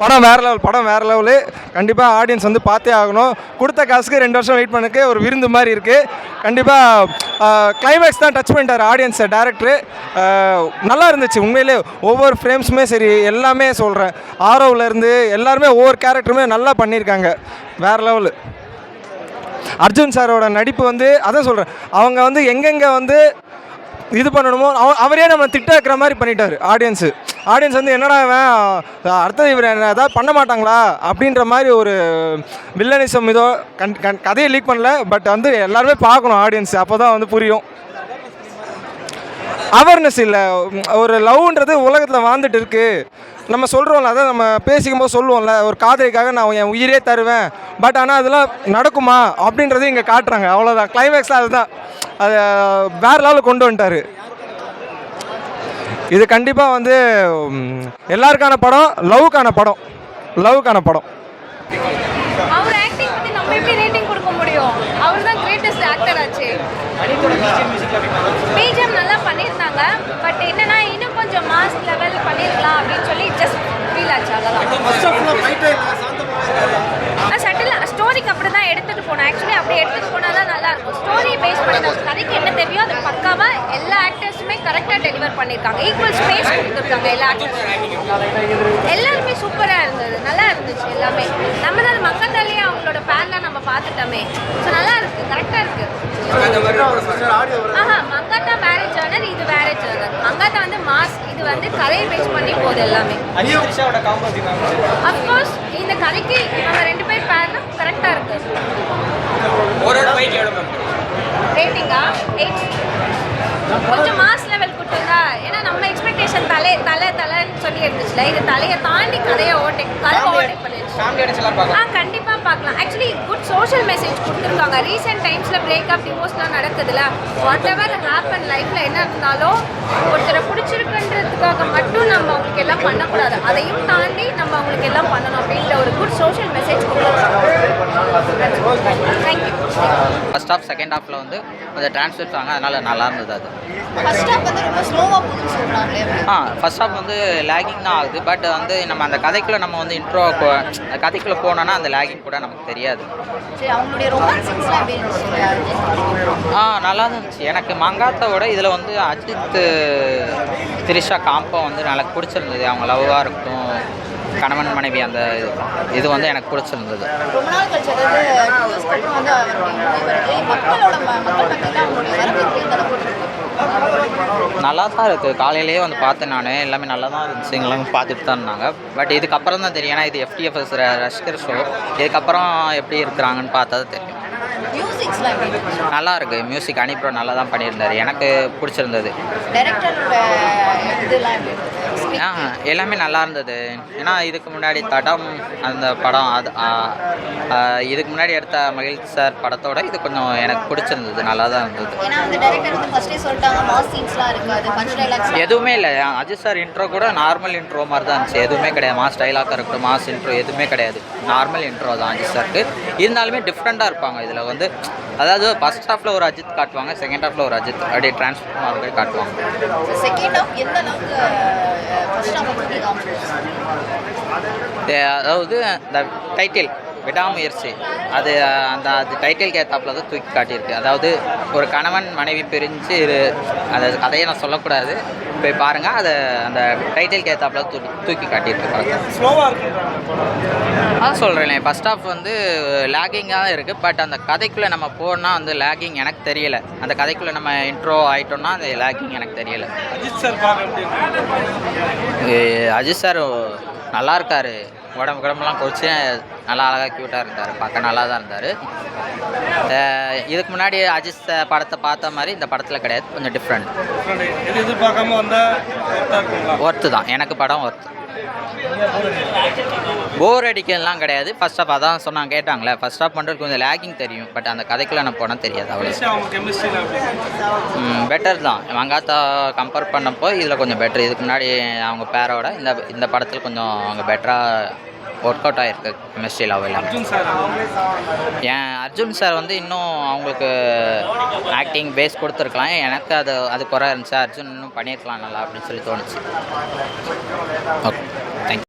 படம் வேறு லெவல் படம் வேறு லெவலு கண்டிப்பாக ஆடியன்ஸ் வந்து பார்த்தே ஆகணும். கொடுத்த காசுக்கு ரெண்டு வருஷம் வெயிட் பண்ணுக்கு ஒரு விருந்து மாதிரி இருக்குது கண்டிப்பாக கிளைமேக்ஸ் தான் டச் பண்ணிட்டார் ஆடியன்ஸை டேரக்டரு நல்லா இருந்துச்சு. உண்மையிலே ஒவ்வொரு ஃப்ரேம்ஸுமே சரி எல்லாமே சொல்கிறேன் ஆரோவிலேருந்து எல்லாருமே ஒவ்வொரு கேரக்டருமே நல்லா பண்ணியிருக்காங்க. வேறு லெவலு அர்ஜுன் சாரோட நடிப்பு வந்து அதான் சொல்கிறேன் அவங்க வந்து எங்கெங்கே வந்து இது பண்ணணுமோ அவ அவரே நம்ம திட்ட வைக்கிற மாதிரி பண்ணிட்டார் ஆடியன்ஸு ஆடியன்ஸ் வந்து என்னடா இவன்? அடுத்தது இவர் என்ன ஏதாவது பண்ண மாட்டாங்களா? அப்படின்ற மாதிரி ஒரு வில்லனிசம் இதோ கண் கண் கதையை லீக் பண்ணல பட் வந்து எல்லாருமே பார்க்கணும் ஆடியன்ஸ் அப்போ தான் வந்து புரியும். அவேர்னஸ் இல்லை. ஒரு லவ்ன்றது உலகத்தில் வாழ்ந்துட்டு இருக்கு. நம்ம சொல்கிறோம்ல அதான் நம்ம பேசிக்கும் போது சொல்லுவோம்ல ஒரு காதலிக்காக நான் என் உயிரே தருவேன். பட் ஆனால் அதெல்லாம் நடக்குமா? அப்படின்றதையும் இங்கே காட்டுறாங்க. அவ்வளோதான் கிளைமேக்ஸில் அதுதான். அது வேறு லெவலில் கொண்டு வந்துட்டார். இது கண்டிப்பாக வந்து எல்லாருக்கான படம் லவ்வுக்கான படம் லவ்வுக்கான படம். அவர் ஆக்டிங் பத்தி நம்ம எப்படி ரேட்டிங் கொடுக்க முடியும்? அவர் தான் கிரேட்டஸ்ட் ஆக்டர் ஆச்சு. பிஜிஎம் நல்லா பண்ணியிருந்தாங்க. பட் என்னன்னா இன்னும் கொஞ்சம் மாஸ் லெவல் பண்ணியிருக்கலாம் அப்படின்னு சொல்லி ஜஸ்ட் ஃபீல் ஆச்சு சட்டில் ஸ்டோரிக்கு அப்படி தான் எடுத்துகிட்டு போனோம். ஆக்சுவலி அப்படி எடுத்துகிட்டு போனால் தான் நல்லா இருக்கும் ஸ்டோரி பேஸ் பண்ணி நம்ம கதைக்கு என்ன தேவையோ அது பக்காவாக எல்லா ஆக்டர்ஸுமே கரெக்டாக டெலிவர் பண்ணியிருக்காங்க. ஈக்குவல் ஸ்பேஸ் கொடுத்துருக்காங்க எல்லா ஆக்டர்ஸும் எல்லாருமே சூப்பராக இருந்தது. நல்லா இருந்துச்சு எல்லாமே. நம்ம தான் மக்கத்தாலேயே அவங்களோட ஃபேன்லாம் நம்ம பார்த்துட்டோமே. ஸோ நல்லா இருக்கு. கரெக்டாக இருக்கு. ஆஹா மங்காத்தா வேற ஜேர்னர் இது வேற ஜேர்னர் மங்காத்தா வந்து மாஸ் இது வந்து கதையை பேஸ் பண்ணி போகுது எல்லாமே. அஃப்கோர்ஸ் இந்த கதைக்கு இவங்க ரெண்டு பேர் பேர்னா கரெக்டாக இருக்கு. ரேட்டிங்கா எயிட் கொஞ்சம் மாஸ் லெவல் கொடுத்துருந்தா ஏன்னா நம்ம எக்ஸ்பெக்டேஷன் தலை தலை சொல்லி இருந்துச்சுல இது தலையை தாண்டி கதையை ஓட்டேக் கதை ஓட்டேக் பண்ணிருச்சு ஆ கண்டிப்பாக பார்க்கலாம். ஆக்சுவலி குட் சோஷியல் மெசேஜ் கொடுத்துருக்காங்க. ரீசெண்ட் டைம்ஸில் பிரேக்கப் டிவோர்ஸ்லாம் நடக்குதுல. வாட் எவர் ஹேப்பன் லைஃப்பில் என்ன இருந்தாலும் ஒருத்தரை பிடிச்சிருக்குன்றதுக்காக மட்டும் நம்ம எல்லாம் பண்ணக்கூடாது. அதையும் தாண்டி நம்ம அவங்களுக்கு எல்லாம் பண்ணணும் அப்படின்ற ஒரு good social message thank you first half second ஹாஃபில் வந்து கொஞ்சம் ட்ரான்ஸ்ஃபர் ஆங்க அதனால் நல்லா இருந்தது அது. ஃபர்ஸ்ட் ஹாஃப் வந்து ரொம்ப ஸ்லோவாக போகுதுன்னு சொல்கிறாங்களே ஆ ஃபர்ஸ்ட் ஹாஃப் வந்து லேகிங் தான் ஆகுது பட் வந்து நம்ம அந்த கதைக்குள்ளே நம்ம வந்து இன்ட்ரோ கதைக்குள்ளே போனோன்னா அந்த லேகிங் கூட நமக்கு தெரியாது. ஆ நல்லா தான் இருந்துச்சு. எனக்கு மங்காத்தாவோட இதில் வந்து அஜித் திரிஷா காம்போ வந்து எனக்கு பிடிச்சிருந்தது. அவங்க லவ்வாக இருக்கட்டும் கணவன் மனைவி அந்த இது- இது வந்து எனக்கு பிடிச்சிருந்தது. இருக்கு? நல்லா தான் இருக்குது காலையிலேயே வந்து பார்த்தேன் நான். எல்லாமே நல்லா தான் இருந்துச்சு. எல்லாம் பார்த்துட்டு தான் இருந்தாங்க. பட் இதுக்கப்புறம் தான் தெரியும். ஏன்னா இது எஃப்டிஎஃப்எஸ் ரஷ்கர் ஷோ இதுக்கப்புறம் எப்படி இருக்கிறாங்கன்னு பார்த்தா தெரியும். நல்லா இருக்குது மியூசிக் அனிப்ரோ நல்லா தான் பண்ணியிருந்தாரு. எனக்கு பிடிச்சிருந்தது. ஆ எல்லாமே நல்லா இருந்தது. ஏன்னா இதுக்கு முன்னாடி தடம் அந்த படம் அது இதுக்கு முன்னாடி எடுத்த மகிழ்ச்சி சார் படத்தோட இது கொஞ்சம் எனக்கு பிடிச்சிருந்தது நல்லா தான் இருந்தது. எதுவுமே இல்லை. அஜித் சார் இன்ட்ரோ கூட நார்மல் இன்ட்ரோ மாதிரி தான் இருந்துச்சு. எதுவுமே கிடையாது. மாஸ் டைலாக்காக இருக்கட்டும் மாஸ் இன்ட்ரோ எதுவுமே கிடையாது. நார்மல் இன்ட்ரோ தான் அஜித் சாருக்கு. இருந்தாலுமே டிஃப்ரெண்ட்டாக இருப்பாங்க. இதில் வந்து அதாவது ஃபர்ஸ்ட் ஹாஃபில் ஒரு அஜித் காட்டுவாங்க செகண்ட் ஹாஃபில் ஒரு அஜித் அப்படியே டிரான்ஸ்ஃபார்ம் மாதிரி காட்டுவாங்க. செகண்ட் ஹாஃப் எந்த அளவுக்கு ஃபஸ்ட் ஆப்பர்ச்சுனிட்டி பற்றி அதாவது இந்த டைட்டில் விடாமுயற்சி. அது அந்த அது டைட்டிலுக்கு ஏற்றாப்புல தான் தூக்கி காட்டியிருக்கு. அதாவது ஒரு கணவன் மனைவி பிரிஞ்சு இரு- அந்த கதையை நான் சொல்லக்கூடாது. போய் பாருங்கள் அதை அந்த டைட்டிலுக்கு ஏற்றாப்புல தூக்கி தூக்கி காட்டியிருக்கு படத்தை. அதான் சொல்கிறேன் ஃபஸ்ட் ஹாஃப் வந்து லேகிங்காக தான் இருக்குது பட் அந்த கதைக்குள்ளே நம்ம போனால் வந்து லேகிங் எனக்கு தெரியல. அந்த கதைக்குள்ளே நம்ம இன்ட்ரோ ஆகிட்டோம்னா அந்த லேகிங் எனக்கு தெரியல. ஏ, அஜித் சார் நல்லா இருக்காரு. உடம்பு உடம்புலாம் குறைச்சி நல்லா அழகாக க்யூட்டாக இருந்தார். பார்க்க நல்லா தான் இருந்தார் இதுக்கு முன்னாடி அஜித் படத்தை பார்த்த மாதிரி இந்த படத்தில் கிடையாது. கொஞ்சம் டிஃப்ரெண்ட் எது எதிர்பார்க்காம வந்தால் ஒர்த்து தான். எனக்கு படம் ஒர்த்து போர் அடிக்கலாம் கிடையாது. ஃபர்ஸ்ட் ஆஃப் அதான் சொன்னாங்க கேட்டாங்களே. ஃபர்ஸ்ட் ஆஃப் பண்ணுறதுக்கு கொஞ்சம் லேகிங் தெரியும். பட் அந்த கதைக்குள்ளே நான் போனால் தெரியாது அவ்வளோ பெட்டர் தான். மங்காத்தா கம்பேர் பண்ணப்போ இதில் கொஞ்சம் பெட்டர் இதுக்கு முன்னாடி அவங்க பேரோட இந்த இந்த படத்தில் கொஞ்சம் அவங்க பெட்டராக ஒர்க் அவுட் ஆகிருக்கு கெமிஸ்ட்ரி லவ் எல்லாமே. அர்ஜுன் சார் ஏன் அர்ஜுன் சார் வந்து இன்னும் அவங்களுக்கு ஆக்டிங் பேஸ் கொடுத்துருக்கலாம். எனக்கு அது அது குறை இருந்துச்சு. அர்ஜுன் இன்னும் பண்ணியிருக்கலாம் நல்லா அப்படின்னு சொல்லி தோணுச்சு. ஓகே